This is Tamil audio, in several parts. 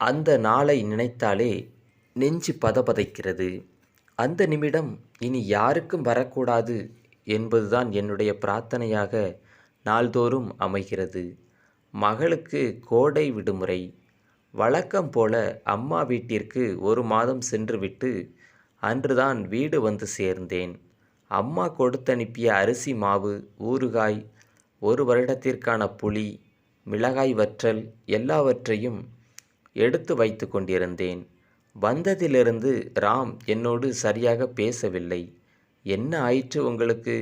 அந்த நாளை நினைத்தாலே நெஞ்சு பதபதைக்கிறது. அந்த நிமிடம் இனி யாருக்கும் வரக்கூடாது என்பதுதான் என்னுடைய பிரார்த்தனையாக நாள்தோறும் அமைகிறது. மகளுக்கு கோடை விடுமுறை. வழக்கம் போல அம்மா வீட்டிற்கு ஒரு மாதம் சென்றுவிட்டு அன்றுதான் வீடு வந்து சேர்ந்தேன். அம்மா கொடுத்தனுப்பிய அரிசி மாவு ஊறுகாய் ஒரு வருடத்திற்கான புளி மிளகாய் வற்றல் எல்லாவற்றையும் எடுத்து வைத்து கொண்டிருந்தேன். வந்ததிலிருந்து ராம் என்னோடு சரியாக பேசவில்லை. என்ன ஆயிற்று உங்களுக்கு?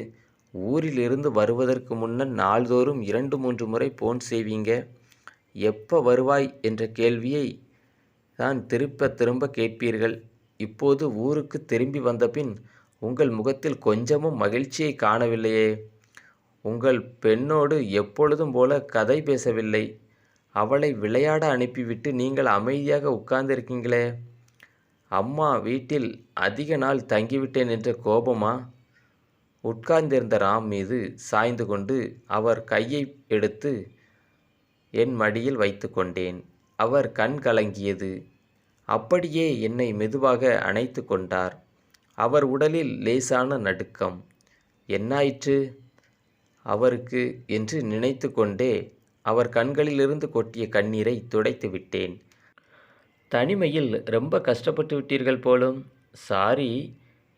ஊரிலிருந்து வருவதற்கு முன்னர் நாள்தோறும் இரண்டு மூன்று முறை போன் செய்வீங்க? எப்போ வருவாய்? என்ற கேள்வியை தான் திருப்ப திரும்ப கேட்பீர்கள். இப்போது ஊருக்கு திரும்பி வந்தபின் உங்கள் முகத்தில் கொஞ்சமும் மகிழ்ச்சியை காணவில்லையே. உங்கள் பெண்ணோடு எப்பொழுதும் போல கதை பேசவில்லை. அவளை விளையாட அனுப்பிவிட்டு நீங்கள் அமைதியாக உட்கார்ந்திருக்கீங்களே? அம்மா வீட்டில் அதிக நாள் தங்கிவிட்டேன் என்ற கோபமா? உட்கார்ந்திருந்த ராம் மீது சாய்ந்து கொண்டு அவர் கையை எடுத்து என் மடியில் வைத்து கொண்டேன். அவர் கண் கலங்கியது. அப்படியே என்னை மெதுவாக அணைத்து கொண்டார். அவர் உடலில் லேசான நடுக்கம். என்னாயிற்று? அவருக்கு என்று நினைத்து கொண்டே அவர் கண்களிலிருந்து கொட்டிய கண்ணீரை துடைத்து விட்டேன். தனிமையில் ரொம்ப கஷ்டப்பட்டு விட்டீர்கள் போலும் சாரி.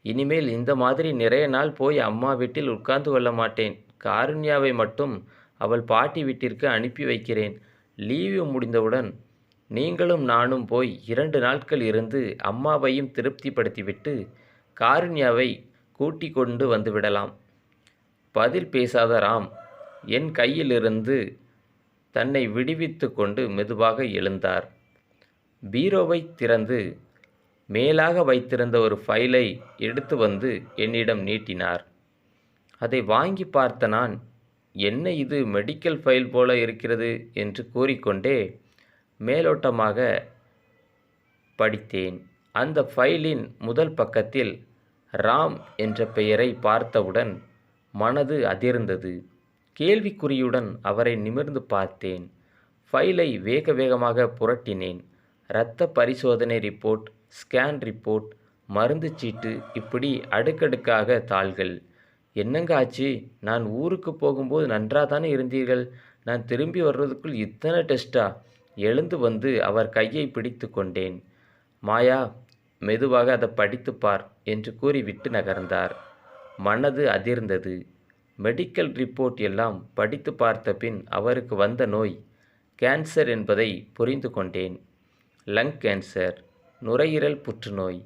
இனிமேல் இந்த மாதிரி நிறைய நாள் போய் அம்மா வீட்டில் உட்கார்ந்து கொள்ள மாட்டேன். காருண்யாவை மட்டும் அவள் பாட்டி வீட்டிற்கு அனுப்பி வைக்கிறேன். லீவு முடிந்தவுடன் நீங்களும் நானும் போய் இரண்டு நாட்கள் இருந்து அம்மாவையும் திருப்திப்படுத்திவிட்டு காருண்யாவை கூட்டி கொண்டு வந்துவிடலாம் பதில் பேசாத ராம் என் கையிலிருந்து தன்னை விடுவித்து கொண்டு மெதுவாக எழுந்தார். பீரோவை திறந்து மேலாக வைத்திருந்த ஒரு ஃபைலை எடுத்து வந்து என்னிடம் நீட்டினார். அதை வாங்கி பார்த்த நான் என்ன இது மெடிக்கல் ஃபைல் போல இருக்கிறது? என்று கூறிக்கொண்டே மேலோட்டமாக படித்தேன். அந்த ஃபைலின் முதல் பக்கத்தில் ராம் என்ற பெயரை பார்த்தவுடன் மனது அதிர்ந்தது. கேள்விக்குறியுடன் அவரை நிமிர்ந்து பார்த்தேன். ஃபைலை வேக வேகமாக புரட்டினேன். இரத்த பரிசோதனை ரிப்போர்ட் ஸ்கேன் ரிப்போர்ட் மருந்து சீட்டு இப்படி அடுக்கடுக்காக தாள்கள். என்னங்க ஆச்சு? நான் ஊருக்கு போகும்போது நன்றாக தானே இருந்தீர்கள்? நான் திரும்பி வர்றதுக்குள் இத்தனை டெஸ்டா? எழுந்து வந்து அவர் கையை பிடித்து கொண்டேன். மாயா மெதுவாக அதை படித்து பார் என்று கூறிவிட்டு நகர்ந்தார். மனது அதிர்ந்தது. மெடிக்கல் ரிப்போர்ட் எல்லாம் படித்து பார்த்த பின் அவருக்கு வந்த நோய் கேன்சர் என்பதை புரிந்து கொண்டேன். லங் கேன்சர் நுரையீரல் புற்றுநோய்.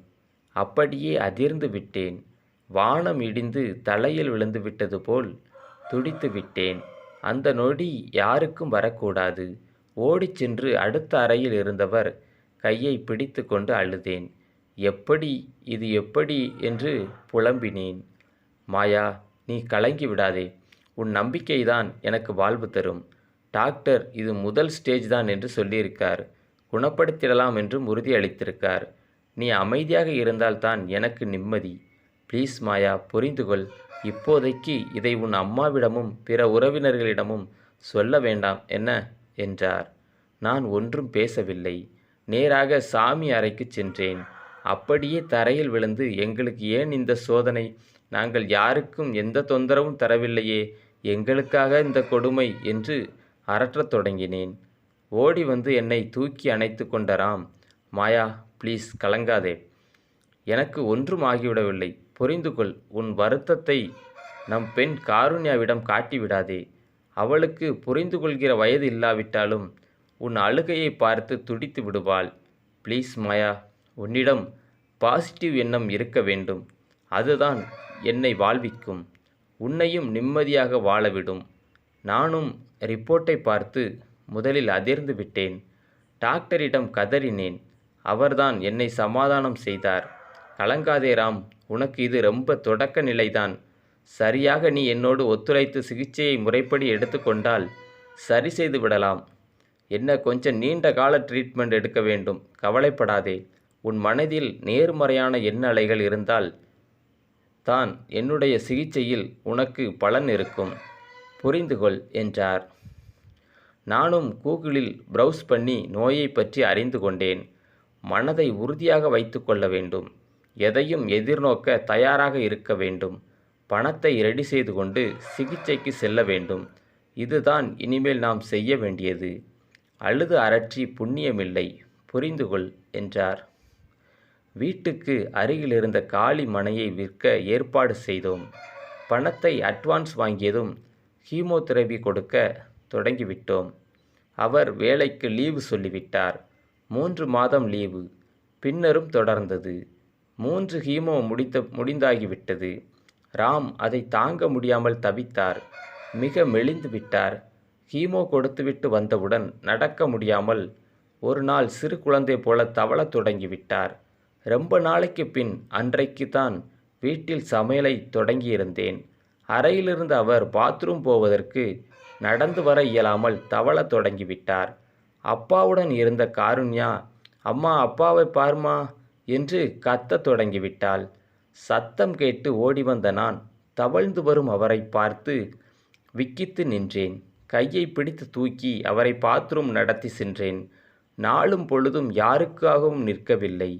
அப்படியே அதிர்ந்து விட்டேன். வானம் இடிந்து தலையில் விழுந்து விட்டது போல் துடித்து விட்டேன். அந்த நொடி யாருக்கும் வரக்கூடாது. ஓடிச் சென்று அடுத்த அறையில் இருந்தவர் கையை பிடித்து கொண்டு அழுதேன். எப்படி இது எப்படி? என்று புலம்பினேன். மாயா நீ கலங்கி விடாதே. உன் நம்பிக்கைதான் எனக்கு வாழ்வு தரும். டாக்டர் இது முதல் ஸ்டேஜ் தான் என்று சொல்லியிருக்கார். குணப்படுத்திடலாம் என்றும் உறுதியளித்திருக்கார் நீ அமைதியாக இருந்தால்தான் எனக்கு நிம்மதி. ப்ளீஸ் மாயா புரிந்துகொள் இப்போதைக்கு இதை உன் அம்மாவிடமும் பிற உறவினர்களிடமும் சொல்ல வேண்டாம். என்ன? என்றார். நான் ஒன்றும் பேசவில்லை. நேராக சாமி அறைக்கு சென்றேன். அப்படியே தரையில் விழுந்து எங்களுக்கு ஏன் இந்த சோதனை? நாங்கள் யாருக்கும் எந்த தொந்தரவும் தரவில்லையே எங்களுக்காக இந்த கொடுமை என்று அரற்றத் தொடங்கினேன். ஓடி வந்து என்னை தூக்கி அணைத்து கொண்ட ராம் மாயா ப்ளீஸ் கலங்காதே. எனக்கு ஒன்றும் ஆகிவிடவில்லை. புரிந்து கொள். உன் வருத்தத்தை நம் பெண் காருண்யாவிடம் காட்டிவிடாதே அவளுக்கு புரிந்து கொள்கிற வயது இல்லாவிட்டாலும் உன் அழுகையை பார்த்து துடித்து விடுவாள். ப்ளீஸ் மாயா உன்னிடம் பாசிட்டிவ் எண்ணம் இருக்க வேண்டும். அதுதான் என்னை வாழ்விக்கும். உன்னையும் நிம்மதியாக வாழவிடும். நானும் ரிப்போர்ட்டை பார்த்து முதலில் அதிர்ந்து விட்டேன். டாக்டரிடம் கதறினேன். அவர்தான் என்னை சமாதானம் செய்தார். கலங்காதே ராம் உனக்கு இது ரொம்ப தொடக்க நிலைதான். சரியாக நீ என்னோடு ஒத்துழைத்து சிகிச்சையை முறைப்படி எடுத்துக்கொண்டால் சரி செய்து விடலாம். என்ன கொஞ்சம் நீண்ட கால ட்ரீட்மெண்ட் எடுக்க வேண்டும். கவலைப்படாதே. உன் மனதில் நேர்மறையான எண்ண அலைகள் இருந்தால் தான் என்னுடைய சிகிச்சையில் உனக்கு பலன் இருக்கும். புரிந்துகொள் என்றார். நானும் கூகுளில் ப்ரௌஸ் பண்ணி நோயை பற்றி அறிந்து கொண்டேன். மனதை உறுதியாக வைத்து கொள்ள வேண்டும். எதையும் எதிர்நோக்க தயாராக இருக்க வேண்டும். பணத்தை ரெடி செய்து கொண்டு சிகிச்சைக்கு செல்ல வேண்டும். இதுதான் இனிமேல் நாம் செய்ய வேண்டியது. அழுது அரற்றி புண்ணியமில்லை. புரிந்துகொள் என்றார். வீட்டுக்கு அருகில் இருந்த காலி மனையை விற்க ஏற்பாடு செய்தோம். பணத்தை அட்வான்ஸ் வாங்கியதும் கீமோதெரபி கொடுக்க தொடங்கிவிட்டோம். அவர் வேலைக்கு லீவு சொல்லிவிட்டார். மூன்று மாதம் லீவு. பின்னரும் தொடர்ந்தது. மூன்று ஹீமோ முடித்த முடிந்தாகிவிட்டது. ராம் அதை தாங்க முடியாமல் தவித்தார். மிக மெலிந்து விட்டார். ஹீமோ கொடுத்துவிட்டு வந்தவுடன் நடக்க முடியாமல் ஒரு நாள் சிறு குழந்தை போல தவளத் தொடங்கிவிட்டார். ரொம்ப நாளைக்கு பின் அன்றைக்கு தான் வீட்டில் சமையலை தொடங்கியிருந்தேன். அறையிலிருந்து அவர் பாத்ரூம் போவதற்கு நடந்து வர இயலாமல் தவள தொடங்கிவிட்டார். அப்பாவுடன் இருந்த காருண்யா அம்மா அப்பாவை பார்மா என்று கத்தத் தொடங்கிவிட்டாள். சத்தம் கேட்டு ஓடி வந்த நான் தவழ்ந்து வரும் அவரை பார்த்து விக்கித்து நின்றேன். கையை பிடித்து தூக்கி அவரை பாத்ரூம் நடத்தி சென்றேன். நாளும் பொழுதும் யாருக்காகவும் நிற்கவில்லை.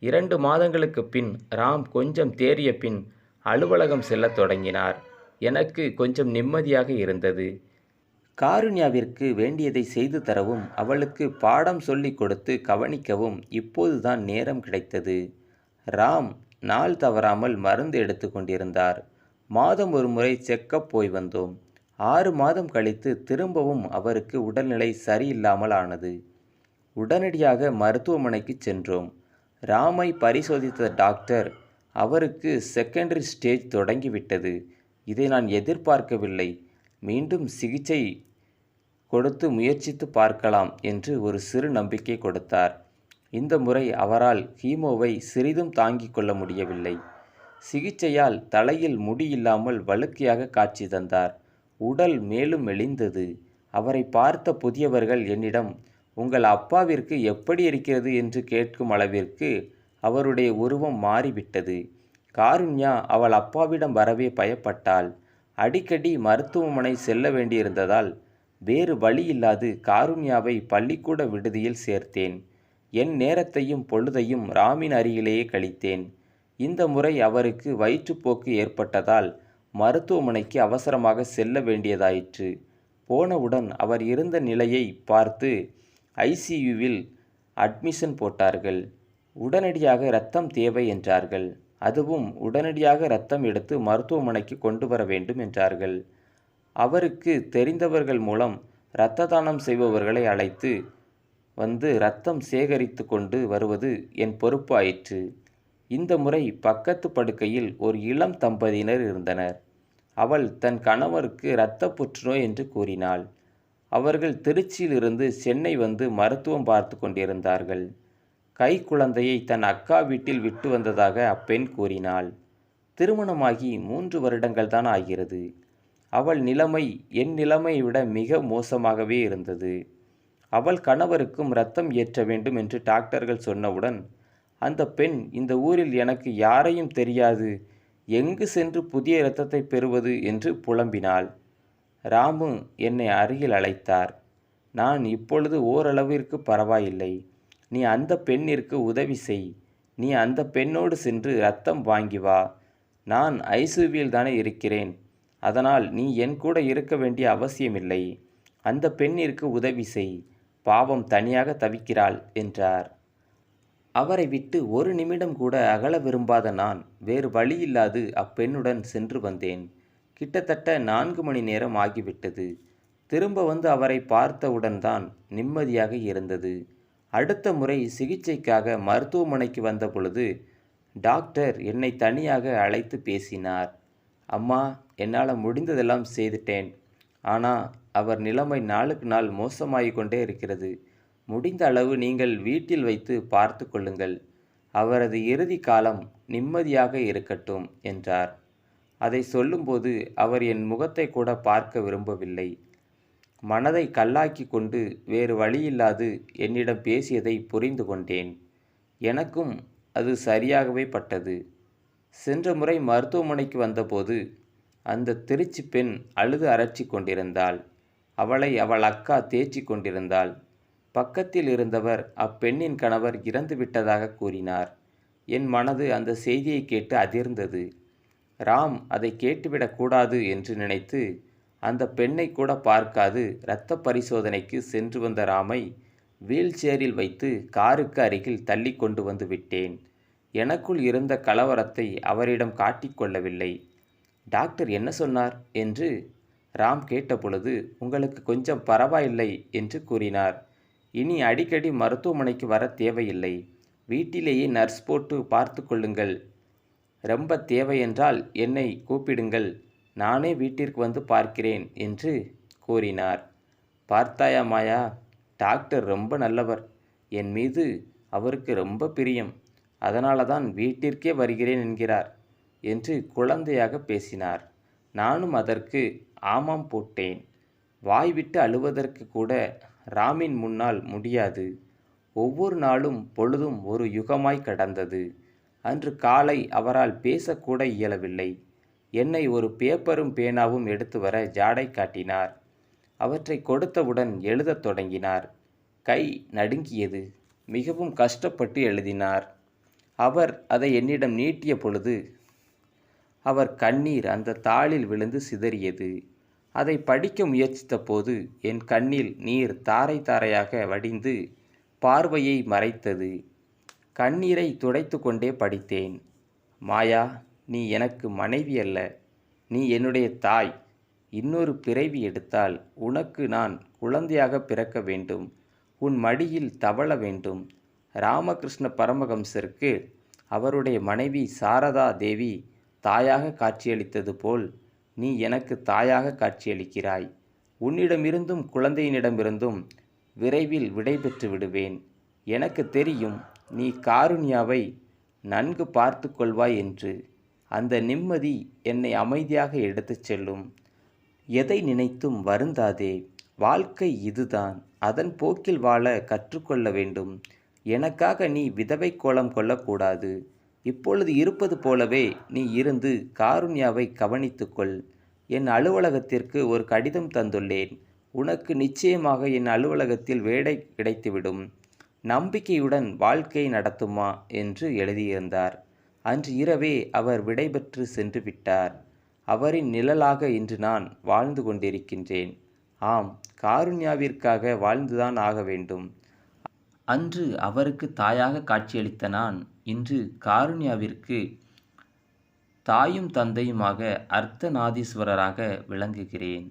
இரண்டு மாதங்களுக்கு பின் ராம் கொஞ்சம் தேறிய பின் அலுவலகம் செல்லத் தொடங்கினார். எனக்கு கொஞ்சம் நிம்மதியாக இருந்தது. காருண்யாவிற்கு வேண்டியதை செய்து தரவும் அவளுக்கு பாடம் சொல்லிக் கொடுத்து கவனிக்கவும் இப்போதுதான் நேரம் கிடைத்தது. ராம் நாள் தவறாமல் மருந்து எடுத்து கொண்டிருந்தார். மாதம் ஒரு முறை செக்கப் போய் வந்தோம். ஆறு மாதம் கழித்து திரும்பவும் அவருக்கு உடல்நிலை சரியில்லாமல் ஆனது. உடனடியாக மருத்துவமனைக்கு சென்றோம். ராமை பரிசோதித்த டாக்டர் அவருக்கு செகண்டரி ஸ்டேஜ் தொடங்கிவிட்டது. இதை நான் எதிர்பார்க்கவில்லை. மீண்டும் சிகிச்சை கொடுத்து முயற்சித்து பார்க்கலாம் என்று ஒரு சிறு நம்பிக்கை கொடுத்தார். இந்த முறை அவரால் ஹீமோவை சிறிதும் தாங்கிக் கொள்ள முடியவில்லை. சிகிச்சையால் தலையில் முடி இல்லாமல் வழுக்கையாக காட்சி தந்தார். உடல் மேலும் மெலிந்தது. அவரை பார்த்த புதியவர்கள் என்னிடம் உங்கள் அப்பாவிற்கு எப்படி இருக்கிறது என்று கேட்கும் அளவிற்கு அவருடைய உருவம் மாறிவிட்டது. காருண்யா அவள் அப்பாவிடம் வரவே பயப்பட்டாள். அடிக்கடி மருத்துவமனை செல்ல வேண்டியிருந்ததால் வேறு வழி இல்லாது காருண்யாவை பள்ளிக்கூட விடுதியில் சேர்த்தேன். என் நேரத்தையும் பொழுதையும் ராமின் அருகிலேயே கழித்தேன். இந்த முறை அவருக்கு வயிற்றுப்போக்கு ஏற்பட்டதால் மருத்துவமனைக்கு அவசரமாக செல்ல வேண்டியதாயிற்று. போனவுடன் அவர் இருந்த நிலையை பார்த்து ஐசியுவில் அட்மிஷன் போட்டார்கள். உடனடியாக இரத்தம் தேவை என்றார்கள். அதுவும் உடனடியாக இரத்தம் எடுத்து மருத்துவமனைக்கு கொண்டு வர வேண்டும் என்றார்கள். அவருக்கு தெரிந்தவர்கள் மூலம் இரத்த தானம் செய்பவர்களை அழைத்து வந்து இரத்தம் சேகரித்து கொண்டு வருவது என் பொறுப்பு ஆயிற்று இந்த முறை பக்கத்து படுக்கையில் ஒரு இளம் தம்பதியினர் இருந்தனர். அவள் தன் கணவருக்கு இரத்த புற்றுநோய் என்று கூறினாள். அவர்கள் திருச்சியிலிருந்து சென்னை வந்து மருத்துவம் பார்த்து கொண்டிருந்தார்கள். கை குழந்தையை தன் அக்கா வீட்டில் விட்டு வந்ததாக அப்பெண் கூறினாள். திருமணமாகி மூன்று வருடங்கள் தான் ஆகிறது. அவள் நிலைமை என் நிலைமையை விட மிக மோசமாகவே இருந்தது. அவள் கணவருக்கும் ரத்தம் ஏற்ற வேண்டும் என்று டாக்டர்கள் சொன்னவுடன் அந்த பெண் இந்த ஊரில் எனக்கு யாரையும் தெரியாது எங்கு சென்று புதிய இரத்தத்தை பெறுவது என்று புலம்பினாள். ராமு என்னை அருகில் அழைத்தார். நான் இப்பொழுது ஓரளவிற்கு பரவாயில்லை. நீ அந்த பெண்ணிற்கு உதவி செய். நீ அந்த பெண்ணோடு சென்று ரத்தம் வாங்கி வா. நான் ஐசியூவில் தானே இருக்கிறேன். அதனால் நீ என் கூட இருக்க வேண்டிய அவசியமில்லை. அந்த பெண்ணிற்கு உதவி செய். பாவம் தனியாக தவிக்கிறாள் என்றார். அவரை விட்டு ஒரு நிமிடம் கூட அகல விரும்பாத நான் வேறு வழியில்லாது அப்பெண்ணுடன் சென்று வந்தேன். கிட்டத்தட்ட நான்கு மணி நேரம் ஆகிவிட்டது. திரும்ப வந்து அவரை பார்த்தவுடன் தான் நிம்மதியாக இருந்தது. அடுத்த முறை சிகிச்சைக்காக மருத்துவமனைக்கு வந்த பொழுது டாக்டர் என்னை தனியாக அழைத்து பேசினார். அம்மா என்னால் முடிந்ததெல்லாம் செய்துட்டேன். ஆனால் அவர் நிலைமை நாளுக்கு நாள் மோசமாகிக் கொண்டே இருக்கிறது. முடிந்த அளவு நீங்கள் வீட்டில் வைத்து பார்த்து கொள்ளுங்கள். அவரது இறுதி காலம் நிம்மதியாக இருக்கட்டும் என்றார். அதை சொல்லும்போது அவர் என் முகத்தை கூட பார்க்க விரும்பவில்லை. மனதை கல்லாக்கி கொண்டு வேறு வழியில்லாது என்னிடம் பேசியதை புரிந்து கொண்டேன். எனக்கும் அது சரியாகவே பட்டது. சென்ற முறை மருத்துவமனைக்கு வந்தபோது அந்த திருச்சி பெண் அழுது அரற்றி கொண்டிருந்தாள். அவளை அவள் அக்கா தேற்றிக் கொண்டிருந்தாள். பக்கத்தில் இருந்தவர் அப்பெண்ணின் கணவர் இறந்து விட்டதாக கூறினார். என் மனது அந்த செய்தியை கேட்டு அதிர்ந்தது. ராம் அதை கேட்டுவிடக்கூடாது என்று நினைத்து அந்த பெண்ணை கூட பார்க்காது இரத்த பரிசோதனைக்கு சென்று வந்த ராமை வீல் சேரில் வைத்து காருக்கு அருகில் தள்ளி கொண்டு வந்து விட்டேன். எனக்குள் இருந்த கலவரத்தை அவரிடம் காட்டிக்கொள்ளவில்லை டாக்டர் என்ன சொன்னார்? என்று ராம் கேட்டபொழுது உங்களுக்கு கொஞ்சம் பரவாயில்லை என்று கூறினார். இனி அடிக்கடி மருத்துவமனைக்கு வர தேவையில்லை. வீட்டிலேயே நர்ஸ் போட்டு பார்த்து கொள்ளுங்கள் ரொம்ப தேவை என்றால் என்னை கூப்பிடுங்கள். நானே வீட்டிற்கு வந்து பார்க்கிறேன் என்று கூறினார். பார்த்தாயா மாயா டாக்டர் ரொம்ப நல்லவர். என் மீது அவருக்கு ரொம்ப பிரியம். அதனால தான் வீட்டிற்கே வருகிறேன் என்கிறார் என்று குழந்தையாக பேசினார். நானும் அதற்கு ஆமாம் போட்டேன். வாய்விட்டு அழுவதற்கு கூட ராமின் முன்னால் முடியாது. ஒவ்வொரு நாளும் பொழுதும் ஒரு யுகமாய் கடந்தது. அன்று காலை அவரால் பேசக்கூட இயலவில்லை. என்னை ஒரு பேப்பரும் பேனாவும் எடுத்து வர ஜாடை காட்டினார். அவற்றை கொடுத்தவுடன் எழுதத் தொடங்கினார். கை நடுங்கியது. மிகவும் கஷ்டப்பட்டு எழுதினார். அவர் அதை என்னிடம் நீட்டிய பொழுது அவர் கண்ணீர் அந்த தாளில் விழுந்து சிதறியது. அதை படிக்க முயற்சித்த போது என் கண்ணில் நீர் தாரை தாரையாக வடிந்து பார்வையை மறைத்தது. கண்ணீரை துடைத்து கொண்டே படித்தேன். மாயா நீ எனக்கு மனைவி அல்ல. நீ என்னுடைய தாய். இன்னொரு பிறவி எடுத்தால் உனக்கு நான் குழந்தையாக பிறக்க வேண்டும். உன் மடியில் தவள வேண்டும். ராமகிருஷ்ண பரமஹம்சருக்கு அவருடைய மனைவி சாரதா தேவி தாயாக காட்சியளித்தது போல் நீ எனக்கு தாயாக காட்சியளிக்கிறாய். உன்னிடமிருந்தும் குழந்தையினிடமிருந்தும் விரைவில் விடை பெற்று விடுவேன். எனக்கு தெரியும் நீ காருண்யாவை நன்கு பார்த்து கொள்வாய் என்று அந்த நிம்மதி என்னை அமைதியாக எடுத்துச் செல்லும். எதை நினைத்தும் வருந்தாதே வாழ்க்கை இதுதான். அதன் போக்கில் வாழ கற்றுக்கொள்ள வேண்டும். எனக்காக நீ விதவை கோலம் கொள்ளக்கூடாது. இப்பொழுது இருப்பது போலவே நீ இருந்து காருண்யாவை கவனித்துக்கொள் என் அலுவலகத்திற்கு ஒரு கடிதம் தந்துள்ளேன். உனக்கு நிச்சயமாக என் அலுவலகத்தில் வேலை கிடைத்துவிடும். நம்பிக்கையுடன் வாழ்க்கை நடத்துமா என்று எழுதியிருந்தார். அன்று இரவே அவர் விடைபெற்று சென்று விட்டார். அவரின் நிழலாக இன்று நான் வாழ்ந்து கொண்டிருக்கின்றேன். ஆம் காருண்யாவிற்காக வாழ்ந்துதான் ஆக வேண்டும். அன்று அவருக்கு தாயாக காட்சியளித்த நான் இன்று காருண்யாவிற்கு தாயும் தந்தையுமாக அர்த்தநாதீஸ்வரராக விளங்குகிறேன்.